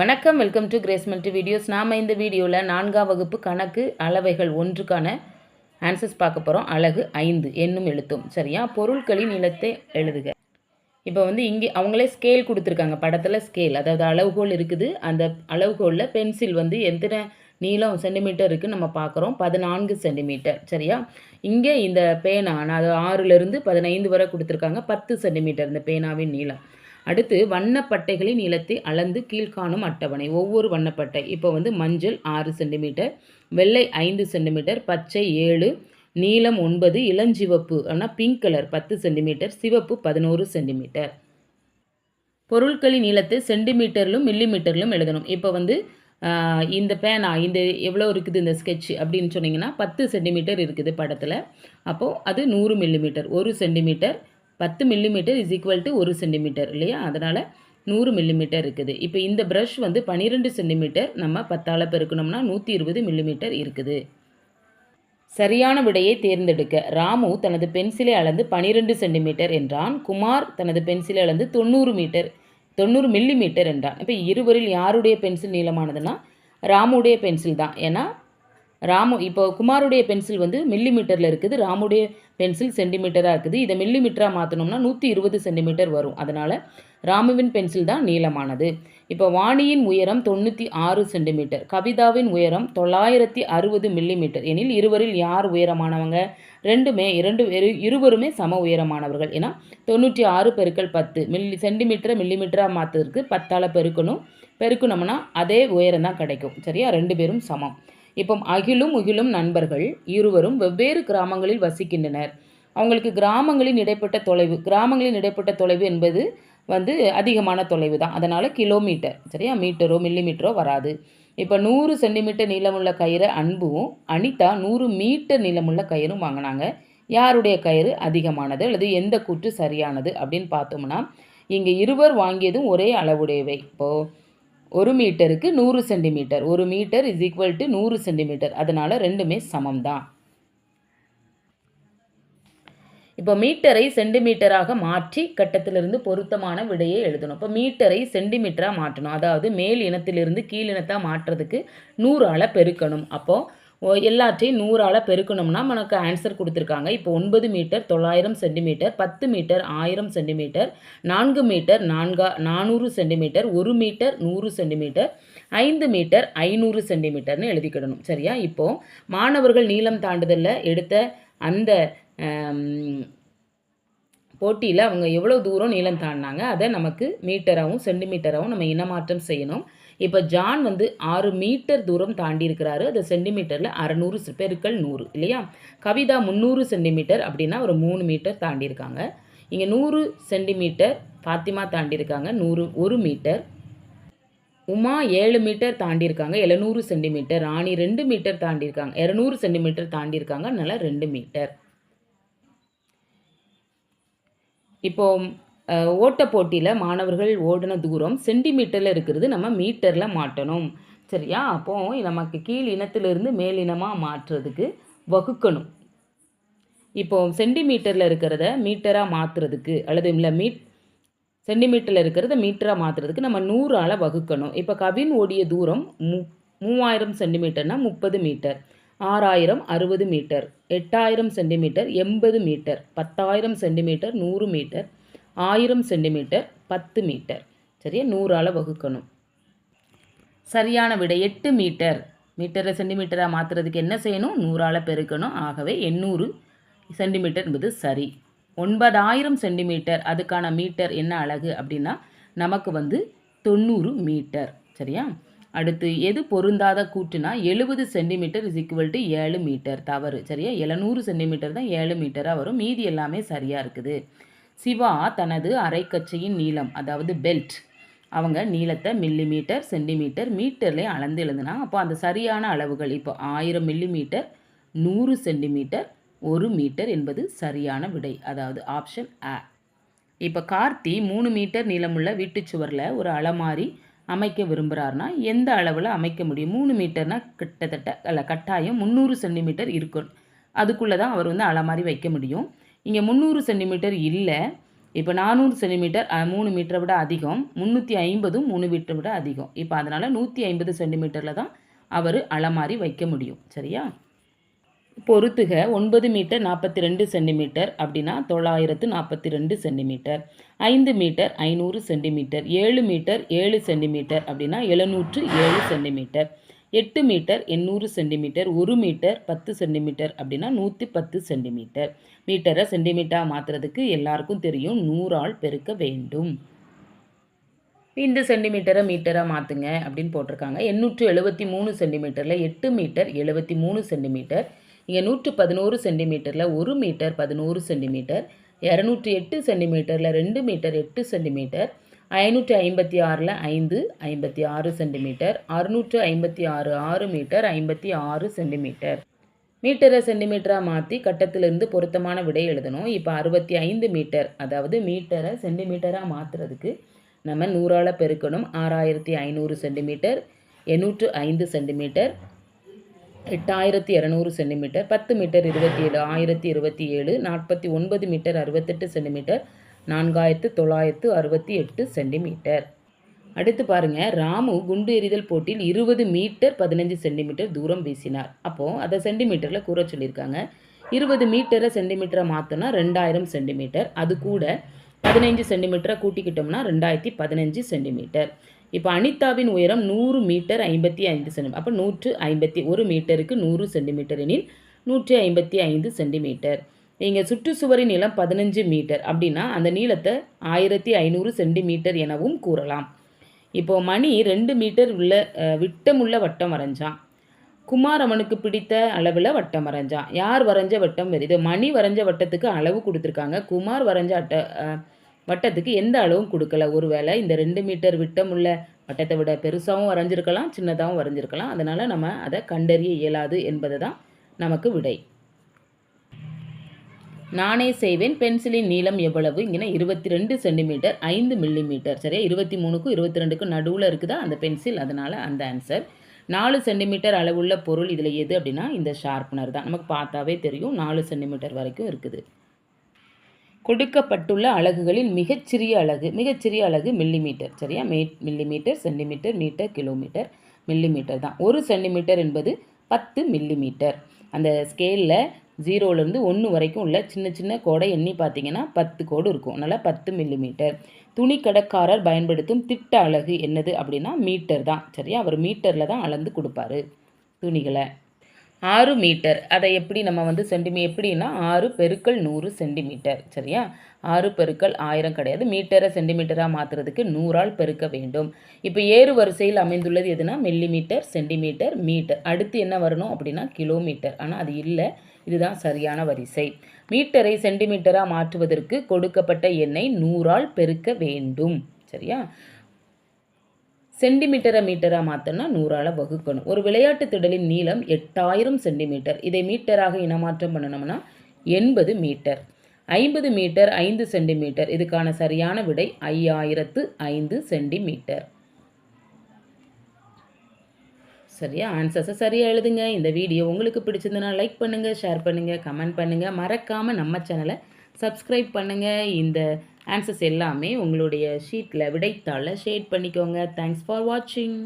வணக்கம் welcome to Grace multi videos நாம் இந்த வீடியோவில் நான்காம் வகுப்பு கணக்கு அளவைகள் ஒன்றுக்கான ஆன்சர்ஸ் பார்க்க போகிறோம் அழகு ஐந்து என்னும் எழுத்தும். சரியா? பொருட்களின் நிலத்தை எழுதுக. இப்போ வந்து இங்கே அவங்களே ஸ்கேல் கொடுத்துருக்காங்க. படத்தில் ஸ்கேல் அதாவது அளவுகோல் இருக்குது. அந்த அளவுகோலில் பென்சில் வந்து எத்தனை நீளம் சென்டிமீட்டர் இருக்குன்னு நம்ம பார்க்குறோம். பதினான்கு சென்டிமீட்டர் சரியா? இங்கே இந்த பேனா நான் அது ஆறுலேருந்து பதினைந்து வரை கொடுத்துருக்காங்க. பத்து சென்டிமீட்டர் இந்த பேனாவின் நீளம். அடுத்து வண்ணப்பட்டைகளின் நீளத்தை அளந்து கீழ்காணும் அட்டவணை. ஒவ்வொரு வண்ணப்பட்டை. இப்போ வந்து மஞ்சள் ஆறு சென்டிமீட்டர் வெள்ளை ஐந்து சென்டிமீட்டர் பச்சை ஏழு நீலம் ஒன்பது இளஞ்சிவப்பு ஆனால் பிங்க் கலர் பத்து சென்டிமீட்டர் சிவப்பு பதினோரு சென்டிமீட்டர். பொருட்களின் நீளத்தை சென்டிமீட்டர்லும் மில்லிமீட்டர்லும் எழுதணும். இப்போ வந்து இந்த பேனா இந்த எவ்வளோ இருக்குது இந்த ஸ்கெட்ச் அப்படின்னு சொன்னிங்கன்னா பத்து சென்டிமீட்டர் இருக்குது படத்தில். அப்போது அது நூறு மில்லிமீட்டர். ஒரு சென்டிமீட்டர் பத்து மில்லிமீட்டர் இஸ் ஈக்குவல் டு ஒரு சென்டிமீட்டர் இல்லையா? அதனால் நூறு மில்லிமீட்டர் இருக்குது. இப்போ இந்த ப்ரஷ் வந்து பன்னிரெண்டு சென்டிமீட்டர் நம்ம பத்தால் பெருக்கணும்னா நூற்றி இருபது மில்லிமீட்டர் இருக்குது. சரியான விடையை தேர்ந்தெடுக்க ராமு தனது பென்சிலை அளந்து பனிரெண்டு சென்டிமீட்டர் என்றான். குமார் தனது பென்சிலை அளந்து தொண்ணூறு மீட்டர் தொண்ணூறு மில்லிமீட்டர் என்றான். இப்போ இருவரில் யாருடைய பென்சில் நீளமானதுன்னா ராமுடைய பென்சில் தான். ஏன்னா ராமு இப்போ குமாருடைய பென்சில் வந்து மில்லிமீட்டரில் இருக்குது. ராமுடைய பென்சில் சென்டிமீட்டராக இருக்குது. இதை மில்லிமீட்டராக மாற்றணும்னா நூற்றி இருபது சென்டிமீட்டர் வரும். அதனால் ராமுவின் பென்சில் தான் நீளமானது. இப்போ வாணியின் உயரம் தொண்ணூற்றி ஆறு சென்டிமீட்டர் கவிதாவின் உயரம் தொள்ளாயிரத்தி அறுபது மில்லிமீட்டர் எனில் இருவரில் யார் உயரமானவங்க? ரெண்டுமே இரண்டு இருவருமே சம உயரமானவர்கள். ஏன்னா தொண்ணூற்றி ஆறு பெருக்கல் பத்து. மில்லி சென்டிமீட்டரை மில்லிமீட்டராக மாற்றுறதுக்கு பத்தால் பெருக்கணும். பெருக்கணும்னா அதே உயரம் தான் கிடைக்கும். சரியா? ரெண்டு பேரும் சமம். இப்போ அகிலும் முகிலும் நண்பர்கள் இருவரும் வெவ்வேறு கிராமங்களில் வசிக்கின்றனர். அவங்களுக்கு கிராமங்களின் இடைப்பட்ட தொலைவு கிராமங்களின் இடைப்பட்ட தொலைவு என்பது வந்து அதிகமான தொலைவு தான். அதனால் கிலோமீட்டர் சரியா? மீட்டரோ மில்லிமீட்டரோ வராது. இப்போ நூறு சென்டிமீட்டர் நீளமுள்ள கயிறை அன்பும் அனிதா நூறு மீட்டர் நீளமுள்ள கயிறும் வாங்கினாங்க. யாருடைய கயிறு? அதிகமானது அல்லது எந்த கூற்று சரியானது அப்படின்னு பார்த்தோம்னா இங்கே இருவர் வாங்கியதும் ஒரே அளவுடையவை. இப்போது ஒரு மீட்டருக்கு நூறு சென்டிமீட்டர். ஒரு மீட்டர் இஸ் ஈக்குவல் டு நூறு சென்டிமீட்டர். அதனால் ரெண்டுமே சமம் தான் இப்போ மீட்டரை சென்டிமீட்டராக மாற்றி கட்டத்திலிருந்து பொருத்தமான விடையை எழுதணும். இப்போ மீட்டரை சென்டிமீட்டராக மாற்றணும். அதாவது மேல் இனத்திலிருந்து கீழ் இனத்தை மாற்றுறதுக்கு நூறால் பெருக்கணும். அப்போது எல்லாத்தையும் நூறால் பெருக்கணும்னா நமக்கு ஆன்சர் கொடுத்துருக்காங்க. இப்போ ஒன்பது மீட்டர் தொள்ளாயிரம் சென்டிமீட்டர் பத்து மீட்டர் ஆயிரம் சென்டிமீட்டர் நான்கு மீட்டர் நான்கா நானூறு சென்டிமீட்டர் ஒரு மீட்டர் நூறு சென்டிமீட்டர் ஐந்து மீட்டர் ஐநூறு சென்டிமீட்டர்னு எழுதிக்கிடணும். சரியா? இப்போது மாணவர்கள் நீளம் தாண்டுதலில் எடுத்த அந்த போட்டியில் அவங்க எவ்வளோ தூரம் நீளம் தாண்டினாங்க அதை நமக்கு மீட்டராகவும் சென்டிமீட்டராகவும் நம்ம இனமாற்றம் செய்யணும். இப்போ ஜான் வந்து ஆறு மீட்டர் தூரம் தாண்டி இருக்கிறாரு அது சென்டிமீட்டரில் அறநூறு பெருக்கள் நூறு இல்லையா? கவிதா முந்நூறு சென்டிமீட்டர் அப்படின்னா ஒரு மூணு மீட்டர் தாண்டி இருக்காங்க இங்கே நூறு சென்டிமீட்டர் ஃபாத்திமா தாண்டி இருக்காங்க நூறு ஒரு மீட்டர். உமா ஏழு மீட்டர் தாண்டி இருக்காங்க எழுநூறு சென்டிமீட்டர். ராணி ரெண்டு மீட்டர் தாண்டி இருக்காங்க இரநூறு சென்டிமீட்டர் தாண்டி இருக்காங்க அதனால ரெண்டு மீட்டர். இப்போ ஓட்ட ஓட்டப் போட்டியில் மாணவர்கள் ஓடின தூரம் சென்டிமீட்டரில் இருக்கிறது நம்ம மீட்டரில் மாட்டணும். சரியா? அப்போ நமக்கு கீழ் இனத்திலிருந்து மேலினமாக மாற்றுறதுக்கு வகுக்கணும். இப்போ சென்டிமீட்டரில் இருக்கிறத மீட்டராக மாற்றுறதுக்கு அல்லது இல்லை மீட் சென்டிமீட்டரில் இருக்கிறத மீட்டராக மாற்றுறதுக்கு நம்ம நூறால் வகுக்கணும். இப்போ கவின் ஓடிய தூரம் மு மூவாயிரம் சென்டிமீட்டர்னா முப்பது மீட்டர். ஆறாயிரம் அறுபது மீட்டர். எட்டாயிரம் சென்டிமீட்டர் எண்பது மீட்டர். பத்தாயிரம் சென்டிமீட்டர் நூறு மீட்டர். ஆயிரம் சென்டிமீட்டர் பத்து மீட்டர். சரியா? நூறால் வகுக்கணும். சரியான விடை எட்டு மீட்டர். மீட்டரை சென்டிமீட்டராக மாற்றுறதுக்கு என்ன செய்யணும்? நூறால் பெருக்கணும். ஆகவே எண்ணூறு சென்டிமீட்டர் என்பது சரி. ஒன்பதாயிரம் சென்டிமீட்டர் அதுக்கான மீட்டர் என்ன அழகு அப்படின்னா நமக்கு வந்து தொண்ணூறு மீட்டர். சரியா? அடுத்து எது பொருந்தாத கூட்டுனா எழுபது சென்டிமீட்டர் இஸ் ஈக்குவல் டு ஏழு மீட்டர். தவறு. சரியா? எழுநூறு சென்டிமீட்டர் தான் ஏழு மீட்டராக வரும். மீதி எல்லாமே சரியாக இருக்குது. சிவா தனது அரைக்கச்சையின் நீளம் அதாவது பெல்ட் அவங்க நீளத்தை மில்லிமீட்டர் சென்டிமீட்டர் மீட்டர்லேயே அளந்து எழுதுனா அப்போ அந்த சரியான அளவுகள் இப்போ ஆயிரம் மில்லிமீட்டர் நூறு சென்டிமீட்டர் ஒரு மீட்டர் என்பது சரியான விடை அதாவது ஆப்ஷன் ஆ இப்போ கார்த்தி மூணு மீட்டர் நீளமுள்ள வீட்டுச் சுவரில் ஒரு அலமாரி அமைக்க விரும்புகிறாருன்னா எந்த அளவில் அமைக்க முடியும்? மூணு மீட்டர்னால் கிட்டத்தட்ட அல்ல கட்டாயம் முந்நூறு சென்டிமீட்டர் இருக்கும். அதுக்குள்ளே தான் அவர் வந்து அலமாரி வைக்க முடியும். இங்கே முந்நூறு சென்டிமீட்டர் இல்லை. இப்போ நானூறு சென்டிமீட்டர் மூணு மீட்டரை விட அதிகம். முந்நூற்றி ஐம்பதும் மூணு மீட்டரை விட அதிகம். இப்போ அதனால் நூற்றி ஐம்பது சென்டிமீட்டரில் தான் அவர் அலமாரி வைக்க முடியும். சரியா? பொறுத்துக ஒன்பது மீட்டர் நாற்பத்தி ரெண்டு சென்டிமீட்டர் அப்படின்னா தொள்ளாயிரத்து நாற்பத்தி ரெண்டு சென்டிமீட்டர். ஐந்து மீட்டர் ஐநூறு சென்டிமீட்டர். ஏழு மீட்டர் ஏழு சென்டிமீட்டர் அப்படின்னா எழுநூற்று ஏழு சென்டிமீட்டர். எட்டு மீட்டர் எண்ணூறு சென்டிமீட்டர் ஒரு மீட்டர் பத்து சென்டிமீட்டர் அப்படின்னா நூற்றி பத்து சென்டிமீட்டர். மீட்டரை சென்டிமீட்டராக மாற்றுறதுக்கு எல்லாருக்கும் தெரியும். நூறால் பெருக்க வேண்டும். இந்த சென்டிமீட்டரை மீட்டராக மாற்றுங்க அப்படின்னு போட்டிருக்காங்க. எண்ணூற்று எழுபத்தி மூணு சென்டிமீட்டரில் எட்டு மீட்டர் எழுபத்தி மூணு சென்டிமீட்டர். இங்கே நூற்று பதினோரு சென்டிமீட்டரில் ஒரு மீட்டர் பதினோரு சென்டிமீட்டர். இரநூற்றி எட்டு சென்டிமீட்டரில் ரெண்டு மீட்டர் எட்டு சென்டிமீட்டர். ஐநூற்றி ஐம்பத்தி ஆறில் ஐந்து ஐம்பத்தி ஆறு சென்டிமீட்டர் அறுநூற்று ஐம்பத்தி ஆறு ஆறு மீட்டர் ஐம்பத்தி ஆறு சென்டிமீட்டர். மீட்டரை சென்டிமீட்டராக மாற்றி கட்டத்திலிருந்து பொருத்தமான விடை எழுதணும். இப்போ அறுபத்தி ஐந்து மீட்டர் அதாவது மீட்டரை சென்டிமீட்டராக மாற்றுறதுக்கு நம்ம நூறால் பெருக்கணும். ஆறாயிரத்தி ஐநூறு சென்டிமீட்டர் எண்ணூற்று ஐந்து சென்டிமீட்டர் எட்டாயிரத்தி இரநூறு சென்டிமீட்டர் பத்து மீட்டர் இருபத்தி ஏழு ஆயிரத்தி இருபத்தி ஏழு நாற்பத்தி ஒன்பது மீட்டர் அறுபத்தெட்டு சென்டிமீட்டர் நான்காயிரத்து தொள்ளாயிரத்து அறுபத்தி எட்டு சென்டிமீட்டர். அடுத்து பாருங்கள் ராமு குண்டு எறிதல் போட்டியில் இருபது மீட்டர் பதினஞ்சு சென்டிமீட்டர் தூரம் வீசினார். அப்போது அதை சென்டிமீட்டரில் கூற சொல்லியிருக்காங்க. இருபது மீட்டரை சென்டிமீட்டரை மாற்றினா ரெண்டாயிரம் சென்டிமீட்டர். அது கூட பதினைஞ்சு சென்டிமீட்டரை கூட்டிக்கிட்டோம்னா ரெண்டாயிரத்தி பதினஞ்சு சென்டிமீட்டர். இப்போ அனிதாவின் உயரம் நூறு மீட்டர் ஐம்பத்தி ஐந்து சென்டிமீட்டர் அப்போ நூற்று ஐம்பத்தி ஒரு மீட்டருக்கு நூறு சென்டிமீட்டர் எனில் நூற்றி ஐம்பத்தி ஐந்து சென்டிமீட்டர். இங்கே சுற்றுச்சுவரின் நீளம் பதினஞ்சு மீட்டர் அப்படின்னா அந்த நீளத்தை ஆயிரத்தி ஐநூறு சென்டிமீட்டர் எனவும் கூறலாம். இப்போது மணி ரெண்டு மீட்டர் உள்ள விட்டமுள்ள வட்டம் வரைஞ்சான். குமார் அவனுக்கு பிடித்த அளவில் வட்டம் வரைஞ்சான். யார் வரைஞ்ச வட்டம் வருது மணி வரைஞ்ச வட்டத்துக்கு அளவு கொடுத்துருக்காங்க. குமார் வரைஞ்ச அட்ட வட்டத்துக்கு எந்த அளவும் கொடுக்கல. ஒருவேளை இந்த ரெண்டு மீட்டர் விட்டம் உள்ள வட்டத்தை விட பெருசாகவும் வரைஞ்சிருக்கலாம் சின்னதாகவும் வரைஞ்சிருக்கலாம். அதனால் நம்ம அதை கண்டறிய இயலாது என்பது தான் நமக்கு விடை. நானே செய்வேன். பென்சிலின் நீளம் எவ்வளவு? இங்கே இருபத்தி ரெண்டு சென்டிமீட்டர் ஐந்து மில்லி மீட்டர் சரியா? இருபத்தி மூணுக்கும் இருபத்தி ரெண்டுக்கும் நடுவில் இருக்குதா அந்த பென்சில்? அதனால் அந்த ஆன்சர் நாலு சென்டிமீட்டர் அளவுள்ள பொருள் இதில் எது அப்படின்னா இந்த ஷார்ப்னர் தான். நமக்கு பார்த்தாவே தெரியும். நாலு சென்டிமீட்டர் வரைக்கும் இருக்குது. கொடுக்கப்பட்டுள்ள அலகுகளில் மிகச்சிறிய அலகு மிகச்சிறிய அலகு மில்லிமீட்டர். சரியா? மே millimetre centimetre metre kilometre millimetre தான். ஒரு சென்டிமீட்டர் என்பது பத்து மில்லிமீட்டர். அந்த ஸ்கேலில் ஜீரோலேருந்து ஒன்று வரைக்கும் உள்ள சின்ன சின்ன கோடை எண்ணி பார்த்தீங்கன்னா பத்து கோடு இருக்கும். அதனால் பத்து மில்லிமீட்டர் துணி கடைக்காரர் பயன்படுத்தும் திட்ட அழகு என்னது அப்படின்னா மீட்டர் தான். சரியா? அவர் மீட்டரில் தான் அளந்து கொடுப்பாரு துணிகளை. ஆறு மீட்டர் அதை எப்படி நம்ம வந்து சென்டிமீ எப்படின்னா ஆறு பெருக்கள் நூறு சென்டிமீட்டர். சரியா? ஆறு பெருக்கள் ஆயிரம் கிடையாது. மீட்டரை சென்டிமீட்டராக மாற்றுறதுக்கு நூறால் பெருக்க வேண்டும். இப்போ ஏறு வரிசையில் அமைந்துள்ளது எதுனா மில்லிமீட்டர் சென்டிமீட்டர் மீட்டர் அடுத்து என்ன வரணும் அப்படின்னா கிலோமீட்டர் ஆனால் அது இல்லை. இதுதான் சரியான வரிசை. மீட்டரை சென்டிமீட்டராக மாற்றுவதற்கு கொடுக்கப்பட்ட எண்ணை நூறால் பெருக்க வேண்டும். சரியா? சென்டிமீட்டரை மீட்டராக மாற்றினா நூறால் வகுக்கணும். ஒரு விளையாட்டு திடலின் நீளம் எட்டாயிரம் சென்டிமீட்டர். இதை மீட்டராக இனமாற்றம் பண்ணணும்னா எண்பது மீட்டர். ஐம்பது மீட்டர் ஐந்து சென்டிமீட்டர். இதுக்கான சரியான விடை ஐயாயிரத்து ஐந்து சென்டிமீட்டர். சரியா? ஆன்சர்ஸை சரியாக எழுதுங்க. இந்த வீடியோ உங்களுக்கு பிடிச்சிருந்தனா லைக் பண்ணுங்கள் ஷேர் பண்ணுங்கள் கமெண்ட் பண்ணுங்கள் மறக்காமல் நம்ம சேனலை சப்ஸ்கிரைப் பண்ணுங்கள் இந்த ஆன்சர்ஸ் எல்லாமே உங்களுடைய ஷீட்டில் விடைத்தாளில் ஷேட் பண்ணிக்கோங்க. தேங்க்ஸ் ஃபார் வாட்சிங்